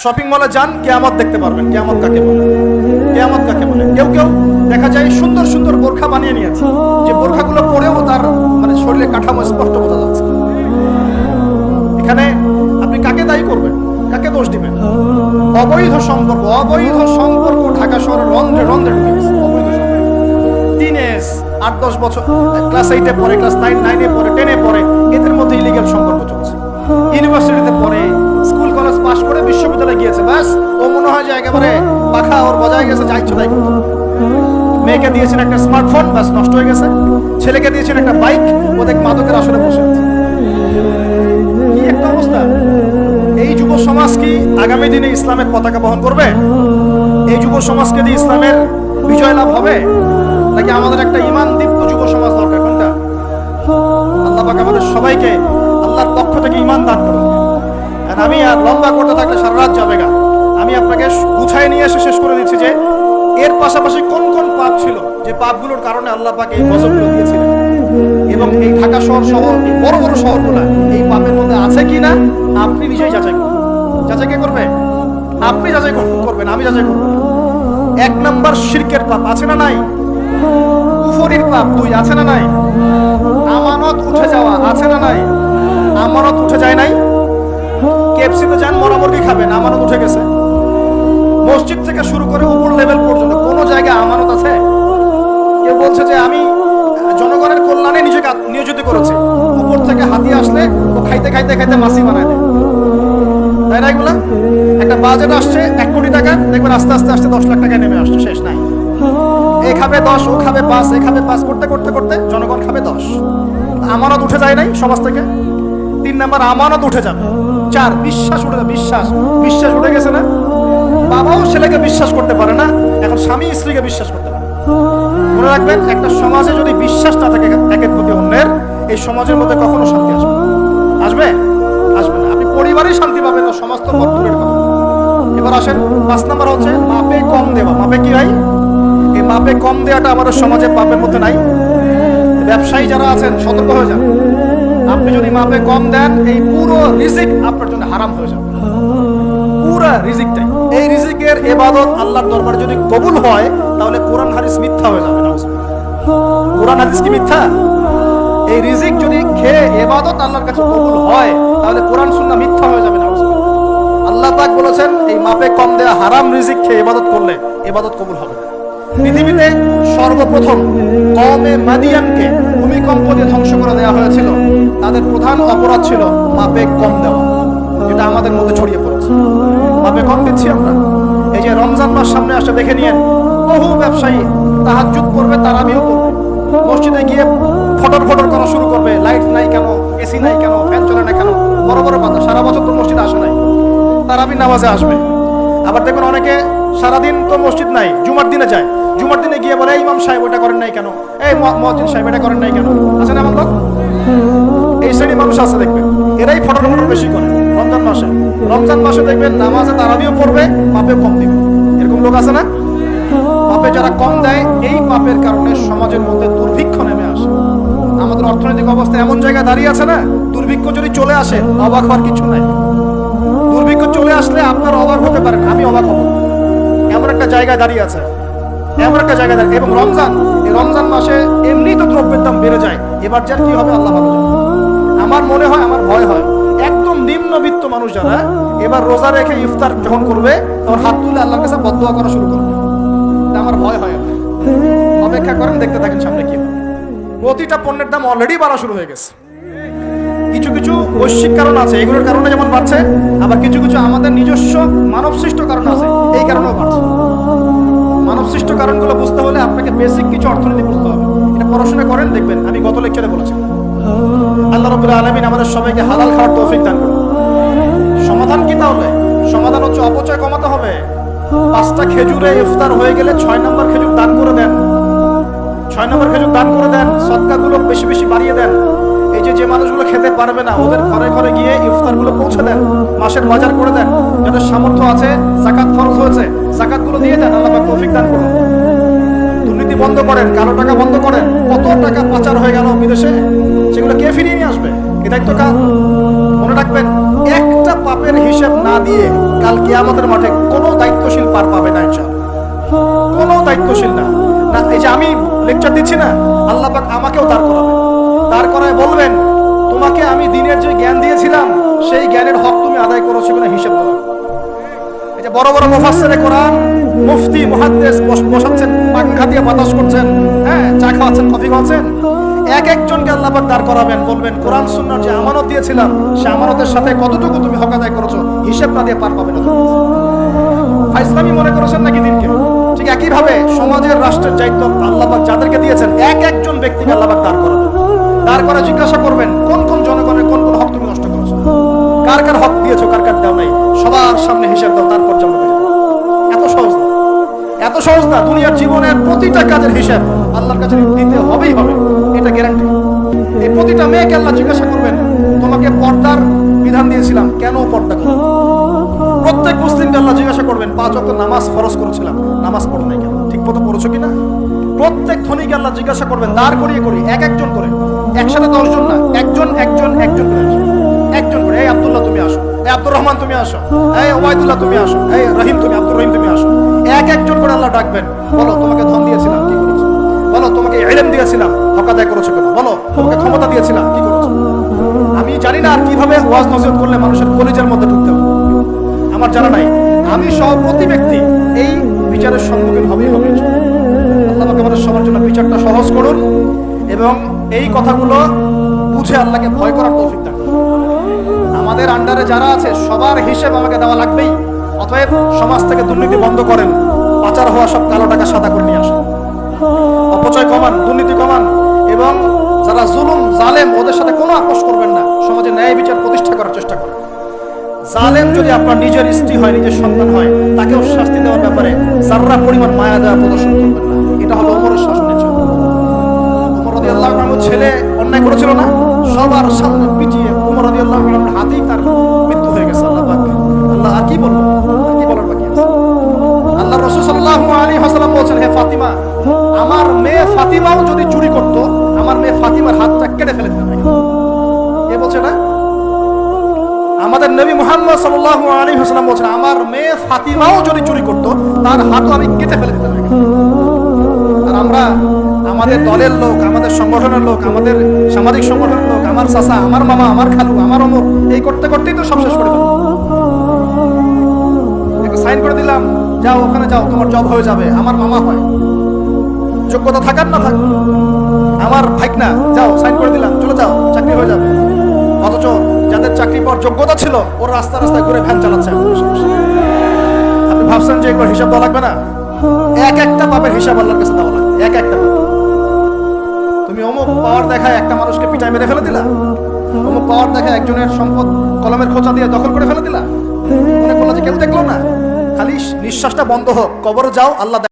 Shopping মলে যান, কেয়ামত দেখতে পারবেন। কেয়ামত কাকে বলে? কেয়ামত কাকে বলে? কেউ কেউ দেখা যায় সুন্দর সুন্দর বোরখা বানিয়ে নিয়েছে। যে বোরখাগুলো পরেও তার মানে শরীরে কাঠামো স্পষ্ট বোঝা যাচ্ছে। এখানে আপনি কাকে দায়ী করবেন? কাকে দোষ দিবেন? অবৈধ সম্পর্ক অবৈধ সম্পর্ক ঢাকা শহরের রন্ধ্রে রন্ধ্রে টিনেজ আট, দশ বছর, ক্লাস এইটে পড়ে, ক্লাস নাইন নাইনে পড়ে টেনে পড়ে, এদের মধ্যে ইলিগাল সম্পর্ক চলছে। ইউনিভার্সিটিতে পড়ে কলেজ পাশ করে বিশ্ববিদ্যালয়ে গিয়েছে। ব্যাস, ও মনে হয় যে একেবারে পাখা ওর বজায় গেছে যা তাই মেয়েকে দিয়েছেন একটা স্মার্টফোন ব্যাস, নষ্ট হয়ে গেছে। ছেলেকে দিয়েছেন একটা বাইক ও দেখ মাদকের আসলে বসে আছে। কি একটা অবস্থা। এই যুব সমাজ কি আগামী দিনে ইসলামের পতাকা বহন করবে? এই যুব সমাজকে দিয়ে ইসলামের বিজয় লাভ হবে? নাকি আমাদের একটা ইমান দীপ্ত যুব সমাজ দরকার? কোনটা? আল্লাহ পাক আমাদের সবাইকে আল্লাহর পক্ষ থেকে ইমান দান করুন। আর আমি আর লম্বা করতে থাকলে সারা রাত যাবে গা। আমি আপনাকে গুছায় নিয়ে এসে শেষ করে দিচ্ছি যে, এর পাশাপাশি কোন কোন পাপ ছিল? যে পাপগুলোর কারণে আল্লাহ পাক এই গজবগুলো দিয়েছিলেন। এবং এই ঢাকা শহর সহ, এই বড় বড় শহরগুলো, এই পাপের মধ্যে আছে কি না আপনি নিজেই যাচাই করুন। যাচাই কে করবে? আপনি যাচাই কর- করবেন, আমি যাচাই করব। এক নাম্বার শিরকের পাপ আছে না নাই? কুফরির পাপ দুই আছে না নাই? আমানত উঠে যাওয়া আছে না নাই? আমানত উঠে যায় নাই? কেএফসিতে যান, মরা মুরগি খাবেন, আমানত উঠে গেছে। মসজিদ থেকে শুরু করে উপর লেভেল পর্যন্ত কোন জায়গায় আমানত আছে? কেউ বলছে যে আমি জনগণের কল্যাণে নিজেকে নিয়োজিত করেছি। উপর থেকে হাতি আসলে ও খাইতে খাইতে খাইতে মাসি বানায় দেয়। তাই না, এগুলা? একটা বাজেট আসছে এক কোটি টাকা, দেখবেন আস্তে আস্তে আস্তে দশ লাখ টাকায় নেমে আসছে, শেষ নাই। এ খাবে দশ, ও খাবে পাঁচ, এ খাবে পাঁচ, করতে করতে করতে জনগণ খাবে দশ। আমানত উঠে যায় নাই সমাজ থেকে। তিন নাম্বার আমানত উঠে যাবে। চার, বিশ্বাস উঠে যাবে, বিশ্বাস। বিশ্বাস উঠে গেছে না? বাবাও ছেলেকে বিশ্বাস করতে পারে না, এখন স্বামী স্ত্রীকে বিশ্বাস করতে পারে মনে রাখবেন, একটা সমাজে যদি বিশ্বাস না থাকে একের প্রতি অন্যের, এই সমাজের মধ্যে কখনো শান্তি আসবে। আসবে? আসবে না। আপনি পরিবারেই শান্তি পাবেন তো বড় দূরের কথা এবার আসেন, পাঁচ নাম্বার হচ্ছে মাপে কম দেওয়া। মাপে কি ভাই? এই মাপে কম দেওয়াটা আমাদের সমাজে পাপের মধ্যে নাই। ব্যবসায়ী যারা আছেন, সতর্ক হয়ে যান। আপনি যদি মাপে কম দেন, এই পুরো রিজিক আপনার জন্য হারাম হয়ে যাবে পুরা রিজিকটাই এই রিজিকের এবাদত আল্লাহর দরবারে যদি কবুল হয়, তাহলে কোরআন মিথ্যা হয়ে যাবে। কোরআন কি মিথ্যা এই রিজিক যদি খেয়ে এবাদত আল্লাহর কাছে কবুল হয়, তাহলে কোরআন মিথ্যা হয়ে যাবে নাউজুবিল্লাহ। আল্লাহ পাক বলেছেন, এই মাপে কম দেয়া হারাম রিজিক খেয়ে ইবাদত করলে ইবাদত কবুল হবে না। পৃথিবীতে সর্বপ্রথম কমে মাদিয়ানকে ভূমিকম্প দিয়ে ধ্বংস করে দেওয়া হয়েছিল তাদের প্রধান অপরাধ ছিল মাপে কম দেওয়া। যেটা আমাদের মধ্যে ছড়িয়ে পড়েছে। মাপে কম দিচ্ছি আমরা। এই যে রমজান মাস সামনে আসে, দেখে নিয়েন, বহু ব্যবসায়ী তাহাজ্জুদ করবে, তারাবিও করবে। মসজিদে গিয়ে ফটর ফটর করা শুরু করবে, লাইট নাই কেন, এসি নাই কেন, ফ্যান চলে না কেন, বড় বড় কথা সারা বছর তো মসজিদে আসে নাই। তারাবি নামাজে আসবে। আবার দেখবেন অনেকে সারাদিন তো মসজিদ নাই, জুমার দিনে যায়। জুমার দিনে গিয়ে বলে, "এই ইমাম সাহেব ওটা করেন নাই কেন? এই মহাজিন সাহেব এটা করেন নাই কেন? আছে না এমন লোক এই মানুষ আছে দেখবেন। এরাই ফটর ফটর বেশি করে। রমজান মাসে। রমজান মাসে দেখবেন নামাজে তারাবিও পড়বে পাপে কম দিবে। এরকম লোক আছে না? পাপে যারা কম দেয়, এই পাপের কারণে সমাজের মধ্যে দুর্ভিক্ষ নেমে আসে। আমাদের অর্থনৈতিক অবস্থা এমন জায়গায় দাঁড়িয়ে আছে না? দুর্ভিক্ষ যদি চলে আসে, অবাক হওয়ার কিছু নাই। দুর্ভিক্ষ চলে আসলে আপনার অবাক হতে পারেন আমি অবাক হব। এমন একটা জায়গায় দাঁড়িয়ে আছে। এমন একটা জায়গায় দাঁড়িয়ে এবং রমজান রমজান মাসে এমনি তো দ্রব্যের দাম বেড়ে যায়। এবার যার কি হবে, আল্লাহ ভালো। আমার মনে হয়, আমার ভয় হয়। একদম নিম্নবিত্ত মানুষ যারা, এবার রোজা রেখে ইফতার যখন করবে, তখন হাত তুলে আল্লাহর কাছে বদোয়া করা শুরু করবে। আমার ভয় হয়। অপেক্ষা করেন, দেখতে থাকেন সামনে কি প্রতিটা পণ্যের দাম অলরেডি বাড়া শুরু হয়ে গেছে। কিছু কিছু বৈশ্বিক কারণ আছে, এগুলোর কারণে যেমন বাড়ছে, আবার কিছু কিছু আমাদের নিজস্ব মানব সৃষ্ট কারণ আছে, এই কারণেও বাড়ছে। মানব সৃষ্ট কারণগুলো বুঝতে হলে আপনাকে বেসিক কিছু অর্থনীতি বুঝতে হবে। এটা পড়াশোনা করেন, দেখবেন, আমি গত লেকচারে বলেছি আল্লাহ রবুল্লাহ আলমিন আমাদের সবাইকে হালাল খাওয়ার তৌফিক দান করুন। সমাধান কি তাহলে? সমাধান হচ্ছে অপচয় কমাতে হবে। পাঁচটা খেজুরে ইফতার হয়ে গেলে ছয় নম্বর খেজুর দান করে দেন। ছয় নম্বর খেজুর দান করে দেন সৎকাগুলো বেশি বেশি বাড়িয়ে দেন। এই যে যে মানুষগুলো খেতে পারবে না, ওদের ঘরে ঘরে গিয়ে ইফতারগুলো পৌঁছে দেন, মাসের বাজার করে দেন। যাদের সামর্থ্য আছে, জাকাত ফরজ হয়েছে, জাকাতগুলো দিয়ে দেন, আল্লাহ তৌফিক দান করুন। দুর্নীতি বন্ধ করেন, কালো টাকা বন্ধ করেন। কত টাকা পাচার হয়ে গেল বিদেশে? সেগুলো কে ফিরিয়ে নিয়ে আসবে? এ দায়িত্ব কার? মনে রাখবেন, একটা পাপের হিসেব না দিয়ে কাল কিয়ামতের মাঠে কোনো দায়িত্বশীল পার পাবে না, ইনশাআল্লাহ। কোনো দায়িত্বশীল না। না, এই যে আমি লেকচার দিচ্ছি না, আল্লাহ পাক আমাকেও দাঁড় করাবেন। দাঁড় করায় বলবেন, তোমাকে আমি দিনের যে জ্ঞান দিয়েছিলাম, সেই জ্ঞানের হক তুমি আদায় করেছ কিনা হিসেব করো। এই যে বড় বড় মুফাসসিরে কোরআন, মুফতি, মুহাদ্দিস বসাচ্ছেন পাঙ্খা দিয়ে বাতাস করছেন হ্যাঁ চা খাওয়াচ্ছেন, কফি খাওয়াচ্ছেন এক একজনকে আল্লাহ দাঁড় করাবেন, বলবেন, কোরআন সুন্নাহর যে আমানত দিয়েছিলাম, সে আমানতের সাথে কতটুকু তুমি হক আদায় করেছ, হিসেব না দিয়ে পার পাবে না তুমি। ফাইসলামি মনে করেছেন নাকি দিনকে? ঠিক একইভাবে সমাজের, রাষ্ট্রের দায়িত্ব আল্লাহবাক যাদেরকে দিয়েছেন, এক একজন ব্যক্তিকে আল্লাহবাক দাঁড় করাবেন। দাঁড় করে জিজ্ঞাসা করবেন, কোন কোন জনগণের কোন কোন হক তুমি নষ্ট করেছ? কার কার হক দিয়েছ, কার কার নাই? সবার সামনে হিসাব দাও, তারপর এত সহজ এত সহজ না, দুনিয়ার জীবনের প্রতিটা কাজের হিসাব আল্লাহর কাছে দিতে হবেই হবে। এটা গ্যারান্টি এই প্রতিটা মেয়েকে আল্লাহ জিজ্ঞাসা করবেন, তোমাকে পর্দার বিধান দিয়েছিলাম, কেন পর্দা প্রত্যেক মুসলিমকে আল্লাহ জিজ্ঞাসা করবেন, পাঁচ ওয়াক্ত নামাজ ফরজ করেছিলাম, নামাজ পড়ো নাই কেন? ঠিক মতো পড়েছো কিনা? প্রত্যেক ধনীকে আল্লাহ জিজ্ঞাসা করবেন, দাঁড় করিয়ে করি, এক একজন করে। একসাথে দশজন না, একজন একজন একজন করে একজন করে, এই আব্দুল্লাহ, তুমি আসো। এই আব্দুর রহমান, তুমি আসো। এই ওবায়দুল্লাহ, তুমি আসো। এই রহিম, তুমি, আব্দুর রহিম, তুমি আসো। এক একজন করে আল্লাহ ডাকবেন, বলো, তোমাকে ধন দিয়েছিলাম এলেম দিয়েছিলাম হক আদায় করেছ কেন? বলো তোমাকে ক্ষমতা দিয়েছিলাম, কি করেছ? আমি জানি না আর কীভাবে ওয়াজ নসিহত করলে মানুষের কলিজার মধ্যে ঢুকতে হবে। আমার জানা নাই, আমি সহ প্রতি ব্যক্তি এই বিচারের সম্মুখীন হবেই হবে। আল্লাহ আমাদের সবার জন্য বিচারটা সহজ করুন এবং এই কথাগুলো বুঝে আল্লাহকে ভয় করার তৌফিক দান। আমাদের আন্ডারে যারা আছে, সবার হিসেব আমাকে দেওয়া লাগবেই। অতএব সমাজ থেকে দুর্নীতি বন্ধ করেন, পাচার হওয়া সব কালো টাকা সাদা করে নিয়ে আসেন। অপচয় কমান, দুর্নীতি কমান এবং যারা জুলুম, জালেম, ওদের সাথে কোনো আপোষ করবেন না। সমাজে ন্যায় বিচার প্রতিষ্ঠা করার চেষ্টা করেন। জালেম যদি আপনার নিজের স্ত্রী হয়, নিজের সন্তান হয়, তাকেও শাস্তি দেওয়ার ব্যাপারে যার্রা পরিমাণ মায়া দেওয়া প্রদর্শন করবেন না। এটা হলো অমরের শাসনের জন্য রাদিয়াল্লাহু আনহু ছেলে অন্যায় করেছিল না? সবার সামনে পিটিয়ে রাদিয়াল্লাহু আনহুর হাতেই তার মৃত্যু হয়ে গেছে, আল্লাহ আল্লাহ আর কি বলব? ফাতিমাও যদি চুরি করত, আমার মেয়ে ফাতিমার হাতটা কেটে ফেলে দিতাম কে বলছে না আমাদের নবী মুহাম্মদ সাল্লাল্লাহু আলাইহি ওয়াসাল্লাম বলেছেন, আমার মেয়ে ফাতিমাও যদি চুরি করত, তার হাতও আমি কেটে ফেলে দিতাম আর আমরা, আমাদের দলের লোক, আমাদের সংগঠনের লোক, আমাদের সামাজিক সংগঠনের লোক, আমার চাচা, আমার মামা, আমার খালু, আমার অমর, এই করতে করতেই তো সব শেষ করে সাইন করে দিলাম, যাও, ওখানে যাও, তোমার জব হয়ে যাবে, আমার মামা হয়। যোগ্যতা থাকার না থাক। আমার ভাইক না যাও সাইন করে দিলাম। চলে যাও, চাকরি হয়ে যাবে। অথচ যাদের চাকরি পাওয়ার যোগ্যতা ছিল, ওর রাস্তা রাস্তায় ঘুরে ভ্যান চালাচ্ছে। আপনি ভাবছেন যে এগুলো হিসাব দেওয়া লাগবে না? এক একটা পাপের হিসাব আল্লাহর কাছে দেওয়া লাগবে। এক একটা পাপ। তুমি অমুক পাওয়ার দেখায় একটা মানুষকে পিটায় মেরে ফেলে দিলা? অমুক পাওয়ার দেখায় একজনের সম্পদ কলমের খোঁচা দিয়ে দখল করে ফেলে দিলা? মনে করল যে কেউ দেখল না। খালি নিঃশ্বাসটা বন্ধ হোক, কবর যাও, আল্লাহ